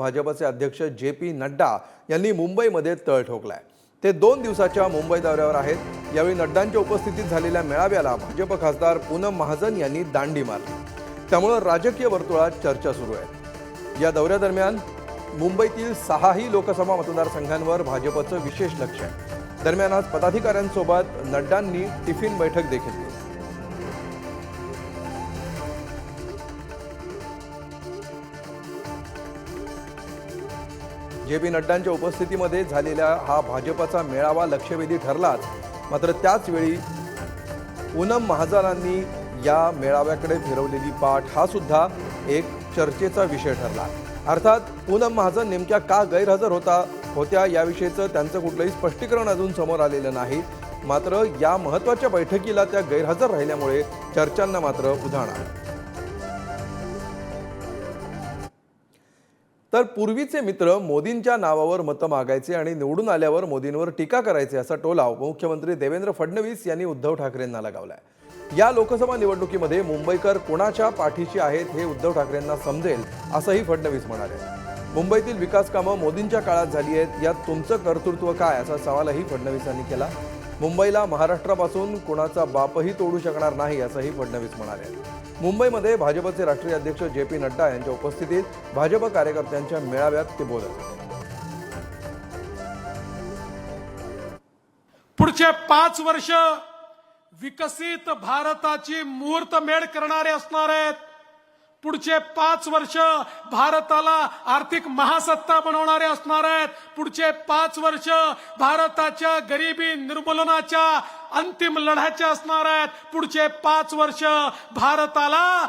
भाजपचे अध्यक्ष J P Nadda यांनी मुंबईमध्ये तळ ठोकलाय. ते दोन दिवसाच्या मुंबई दौऱ्यावर आहेत. यावेळी नड्डांच्या उपस्थितीत झालेल्या मेळाव्याला भाजप खासदार पूनम महाजन यांनी दांडी मारली. त्यामुळं राजकीय वर्तुळात चर्चा सुरू आहे. या दौऱ्यादरम्यान मुंबईतील सहाही लोकसभा मतदारसंघांवर भाजपचं विशेष लक्ष आहे. दरम्यान आज पदाधिकाऱ्यांसोबत नड्डांनी टिफिन बैठक देखील जे पी नड्डांच्या उपस्थितीमध्ये झालेला हा भाजपचा मेळावा लक्षवेधी ठरलाच. मात्र त्याचवेळी पूनम महाजनांनी या मेळाव्याकडे फिरवलेली पाठ हा सुद्धा एक चर्चेचा विषय ठरला. अर्थात पूनम महाजन नेमक्या का गैरहजर होता होत्या याविषयीचं त्यांचं कुठलंही स्पष्टीकरण अजून समोर आलेलं नाही. मात्र या महत्त्वाच्या बैठकीला त्या गैरहजर राहिल्यामुळे चर्चांना मात्र उधाण आलं. तर पूर्वीचे मित्र मोदींच्या नावावर मतं मागायचे आणि निवडून आल्यावर मोदींवर टीका करायचे असा टोला उपमुख्यमंत्री देवेंद्र फडणवीस यांनी उद्धव ठाकरेंना लगावलाय. या लोकसभा निवडणुकीमध्ये मुंबईकर कोणाच्या पाठीशी आहेत हे उद्धव ठाकरेंना समजेल असंही फडणवीस म्हणाले. मुंबईतील विकास कामं मोदींच्या काळात झाली आहेत यात तुमचं कर्तृत्व काय असा सवालही फडणवीसांनी केला. मुंबईला महाराष्ट्रापासून कोणाचा बापही तोडू शकणार नाही असंही फडणवीस म्हणाले. मुंबईमध्ये भाजपचे राष्ट्रीय अध्यक्ष जे पी नड्डा यांच्या उपस्थितीत भाजप कार्यकर्त्यांच्या मेळाव्यात ते बोलत होते. पुढचे पाच वर्ष विकसित भारताची मुहूर्तमेढ करणारे असणार आहेत. पुढचे पाच वर्ष भारताला आर्थिक महासत्ता बनवणारे असणार आहेत. पुढचे पाच वर्ष भारताच्या गरिबी निर्मूलनाच्या अंतिम लढ्याचे असणार आहेत. पुढचे पाच वर्ष भारताला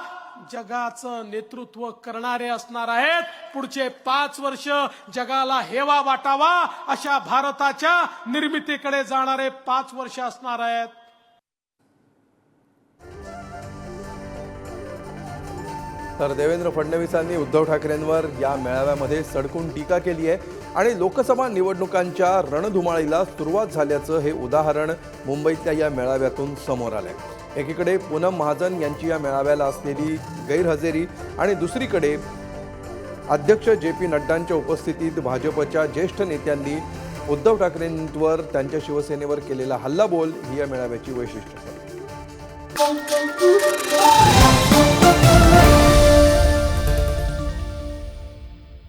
जगाचं नेतृत्व करणारे असणार आहेत. पुढचे पाच वर्ष जगाला हेवा वाटावा अशा भारताच्या निर्मितीकडे जाणारे पाच वर्ष असणार आहेत. तर देवेंद्र फडणवीसांनी उद्धव ठाकरेंवर या मेळाव्यामध्ये सडकून टीका केली आहे आणि लोकसभा निवडणुकांच्या रणधुमाळीला सुरुवात झाल्याचं हे उदाहरण मुंबईतल्या या मेळाव्यातून समोर आलं आहे एकीकडे पूनम महाजन यांची या मेळाव्याला असलेली गैरहजेरी आणि दुसरीकडे अध्यक्ष जे पी नड्डांच्या उपस्थितीत भाजपच्या ज्येष्ठ नेत्यांनी उद्धव ठाकरेंवर त्यांच्या शिवसेनेवर केलेला हल्लाबोल ही या मेळाव्याची वैशिष्ट्य ठरली.